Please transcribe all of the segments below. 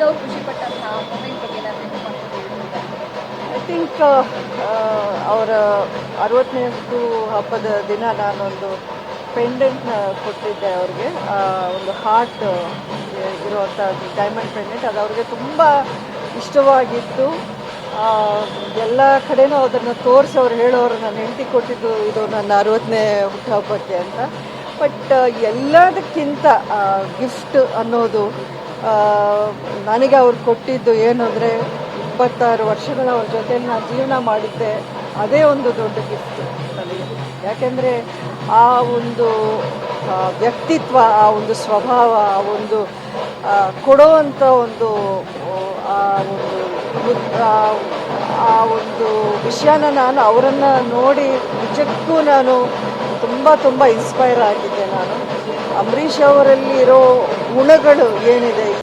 ಯಾವ್ದಾವ ಖುಷಿ I think uh, ಅವರ ಅರವತ್ತನೇದು ಹಬ್ಬದ ದಿನ ನಾನೊಂದು ಪೆಂಡೆಂಟ್ನ ಕೊಟ್ಟಿದ್ದೆ ಅವ್ರಿಗೆ. ಒಂದು ಹಾರ್ಟ್ ಇರುವಂಥ ಡೈಮಂಡ್ ಪೆಂಡೆಂಟ್ ಅದು ಅವ್ರಿಗೆ ತುಂಬ ಇಷ್ಟವಾಗಿತ್ತು. ಎಲ್ಲ ಕಡೆನೂ ಅದನ್ನು ತೋರಿಸಿ ಅವ್ರು ಹೇಳೋರು ನಾನು ಹೆಂಡತಿ ಕೊಟ್ಟಿದ್ದು ಇದು ನನ್ನ ಅರವತ್ತನೇ ಹುಟ್ಟುಹಬ್ಬಕ್ಕೆ ಅಂತ. ಬಟ್ ಎಲ್ಲದಕ್ಕಿಂತ ಗಿಫ್ಟ್ ಅನ್ನೋದು ನನಗೆ ಅವ್ರು ಕೊಟ್ಟಿದ್ದು ಏನು ಅಂದರೆ ಇಪ್ಪತ್ತಾರು ವರ್ಷಗಳ ಅವ್ರ ಜೊತೆ ನಾನು ಜೀವನ ಮಾಡಿದ್ದೆ. ಅದೇ ಒಂದು ದೊಡ್ಡ ಗಿಫ್ಟ್ ನನಗೆ. ಯಾಕೆಂದರೆ ಆ ಒಂದು ವ್ಯಕ್ತಿತ್ವ, ಆ ಒಂದು ಸ್ವಭಾವ, ಆ ಒಂದು ಕೊಡುವಂಥ ಒಂದು, ಆ ಒಂದು ಆ ಒಂದು ವಿಷಯನ ನಾನು ಅವರನ್ನು ನೋಡಿ ನಿಜಕ್ಕೂ ನಾನು ತುಂಬ ತುಂಬ ಇನ್ಸ್ಪೈರ್ ಆಗಿದ್ದೆ ನಾನು. ಅಂಬರೀಷ್ ಅವರಲ್ಲಿ ಇರೋ ಗುಣಗಳು ಏನಿದೆ?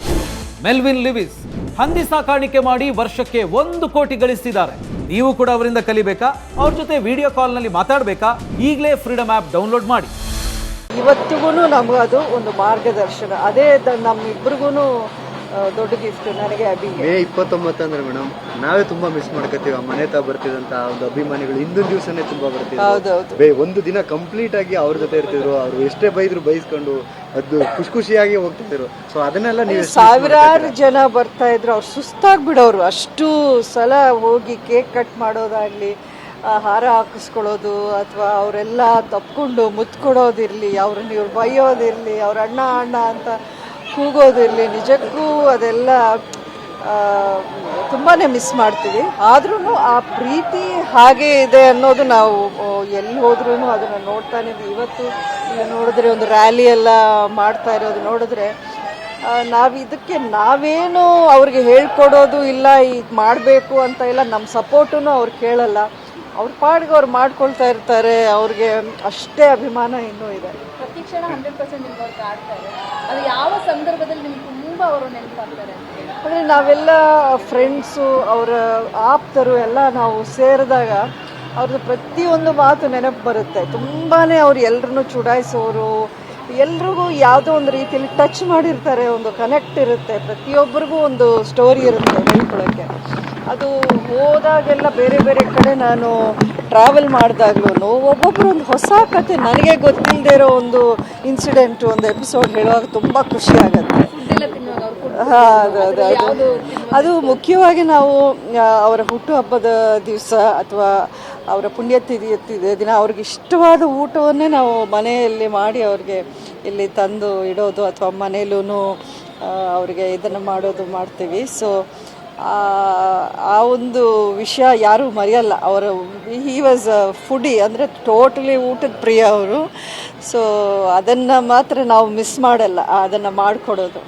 ಮೆಲ್ವಿನ್ ಲಿವಿಸ್ ಹಂದಿ ಸಾಕಾಣಿಕೆ ಮಾಡಿ ವರ್ಷಕ್ಕೆ ಒಂದು ಕೋಟಿ ಗಳಿಸಿದ್ದಾರೆ. ನೀವು ಕೂಡ ಅವರಿಂದ ಕಲಿಬೇಕಾ? ಅವ್ರ ಜೊತೆ ವಿಡಿಯೋ ಕಾಲ್ನಲ್ಲಿ ಮಾತಾಡಬೇಕಾ? ಈಗಲೇ ಫ್ರೀಡಮ್ ಆ್ಯಪ್ ಡೌನ್ಲೋಡ್ ಮಾಡಿ. ಇವತ್ತಿಗೂ ನಮಗದು ಅದು ಒಂದು ಮಾರ್ಗದರ್ಶನ. ಅದೇ ದ- ನಮ್ಮಿಬ್ರಿಗೂ ದೊಡ್ಡ ಗಿಫ್ಟ್ ನನಗೆ ಅಭಿಗೆ ಮೇ ಇಪ್ಪತ್ತೊಂಬತ್ತು ಅಂದ್ರೆ ಮೇಡಮ್ ನಾವೇ ತುಂಬಾ ಮಿಸ್ ಮಾಡ್ಕೋತೀವಿ ಆ ಮನೆ ತಾ ಬರ್ತಿದಂತ ಒಂದು ಅಭಿಮಾನಿಗಳು ಹಿಂದಿನ ದಿವಸನೇ ತುಂಬಾ ಬರ್ತಿದ್ರು. ಬೇ ಒಂದು ದಿನ ಕಂಪ್ಲೀಟ್ ಆಗಿ ಅವ್ರ ಜೊತೆ ಇರ್ತಿದ್ರು. ಅವ್ರು ಎಷ್ಟೇ ಬೈದ್ರು ಬೈಸ್ಕೊಂಡು ಅದು ಖುಷಿ ಖುಷಿಯಾಗಿ ಹೋಗ್ತಿದ್ರು. ಸೊ ಅದನ್ನೆಲ್ಲ ನೀವು ಎಷ್ಟು miss ಸಾವಿರಾರು ಜನ ಬರ್ತಾ ಇದ್ರು. ಅವ್ರು ಸುಸ್ತಾಗ್ಬಿಡೋರು. ಅಷ್ಟು ಸಲ ಹೋಗಿ ಕೇಕ್ ಕಟ್ ಮಾಡೋದಾಗ್ಲಿ ಆ, ಹಾರ ಹಾಕಿಸ್ಕೊಳ್ಳೋದು ಅಥವಾ ಅವರೆಲ್ಲ ತಪ್ಕೊಂಡು ಮುತ್ಕೊಡೋದಿರ್ಲಿ ಅವ್ರನ್ನ ಇವ್ರು ಬೈಯೋದಿರಲಿ ಅವ್ರ ಅಣ್ಣ ಅಣ್ಣ ಅಂತ ಕೂಗೋದಿರಲಿ ನಿಜಕ್ಕೂ ಅದೆಲ್ಲ ತುಂಬಾ ಮಿಸ್ ಮಾಡ್ತೀವಿ ಆದ್ರೂ ಆ ಪ್ರೀತಿ ಹಾಗೆ ಇದೆ ಅನ್ನೋದು ನಾವು ಎಲ್ಲಿ ಹೋದ್ರೂ ಅದನ್ನು ನೋಡ್ತಾನೆ. ಇವತ್ತು ನೋಡಿದ್ರೆ ಒಂದು ರ್ಯಾಲಿ ಎಲ್ಲ ಮಾಡ್ತಾ ಇರೋದು ನೋಡಿದ್ರೆ ನಾವು ಇದಕ್ಕೆ ನಾವೇನು ಅವ್ರಿಗೆ ಹೇಳ್ಕೊಡೋದು ಇಲ್ಲ, ಇದು ಮಾಡಬೇಕು ಅಂತ ಇಲ್ಲ ನಮ್ಮ ಸಪೋರ್ಟನ್ನು ಅವ್ರು ಕೇಳಲ್ಲ ಅವ್ರ ಪಾಡಿಗೆ ಅವ್ರು ಮಾಡ್ಕೊಳ್ತಾ ಇರ್ತಾರೆ ಅವ್ರಿಗೆ ಅಷ್ಟೇ ಅಭಿಮಾನ ಇನ್ನೂ ಇದೆ. ಪ್ರತಿ ಕ್ಷಣ ಹಂಡ್ರೆಡ್ ಪರ್ಸೆಂಟ್ ಅದು ಯಾವ ಸಂದರ್ಭದಲ್ಲಿ ನಿಮ್ಗೆ ತುಂಬ ಅವರು ನೆನಪಾಗ್ತಾರೆ ಅಂದರೆ ನಾವೆಲ್ಲ ಫ್ರೆಂಡ್ಸು ಅವರ ಆಪ್ತರು ಎಲ್ಲ ನಾವು ಸೇರಿದಾಗ ಅವ್ರದ್ದು ಪ್ರತಿಯೊಂದು ಮಾತು ನೆನಪು ಬರುತ್ತೆ. ತುಂಬಾ ಅವ್ರು ಎಲ್ಲರನ್ನೂ ಚುಡಾಯಿಸೋರು ಎಲ್ರಿಗೂ ಯಾವುದೋ ಒಂದು ರೀತಿಯಲ್ಲಿ ಟಚ್ ಮಾಡಿರ್ತಾರೆ ಒಂದು ಕನೆಕ್ಟ್ ಇರುತ್ತೆ. ಪ್ರತಿಯೊಬ್ಬರಿಗೂ ಒಂದು ಸ್ಟೋರಿ ಇರುತ್ತೆ ಹೇಳ್ಕೊಳ್ಳೋಕ್ಕೆ ಅದು ಹೋದಾಗೆಲ್ಲ ಬೇರೆ ಬೇರೆ ಕಡೆ ನಾನು ಟ್ರಾವೆಲ್ ಮಾಡಿದಾಗ್ಲೂ ಒಬ್ಬೊಬ್ಬರು ಒಂದು ಹೊಸ ಕತೆ ನನಗೆ ಗೊತ್ತಿಲ್ಲದೆ ಇರೋ ಒಂದು ಇನ್ಸಿಡೆಂಟ್ ಒಂದು ಎಪಿಸೋಡ್ ಹೇಳುವಾಗ ತುಂಬ ಖುಷಿ ಆಗುತ್ತೆ. ಅದು ಅದು ಅದು. ಅದು ಮುಖ್ಯವಾಗಿ ನಾವು ಅವರ ಹುಟ್ಟುಹಬ್ಬದ ದಿವಸ ಅಥವಾ ಅವರ ಪುಣ್ಯತಿಥಿ ದಿನ ಅವ್ರಿಗೆ ಇಷ್ಟವಾದ ಊಟವನ್ನೇ ನಾವು ಮನೆಯಲ್ಲಿ ಮಾಡಿ ಅವ್ರಿಗೆ ಇಲ್ಲಿ ತಂದು ಇಡೋದು ಅಥವಾ ಮನೇಲೂ ಅವರಿಗೆ ಇದನ್ನು ಮಾಡೋದು ಮಾಡ್ತೀವಿ. ಸೊ ಆ ಒಂದು ವಿಷಯ ಯಾರೂ ಮರೆಯಲ್ಲ. ಅವರ ಹಿ ವಾಸ್ ಫುಡಿ ಅಂದರೆ ಟೋಟಲಿ ಊಟದ ಪ್ರಿಯ ಅವರು. ಸೊ ಅದನ್ನು ಮಾತ್ರ ನಾವು ಮಿಸ್ ಮಾಡಲ್ಲ, ಅದನ್ನು ಮಾಡಿಕೊಡೋದು.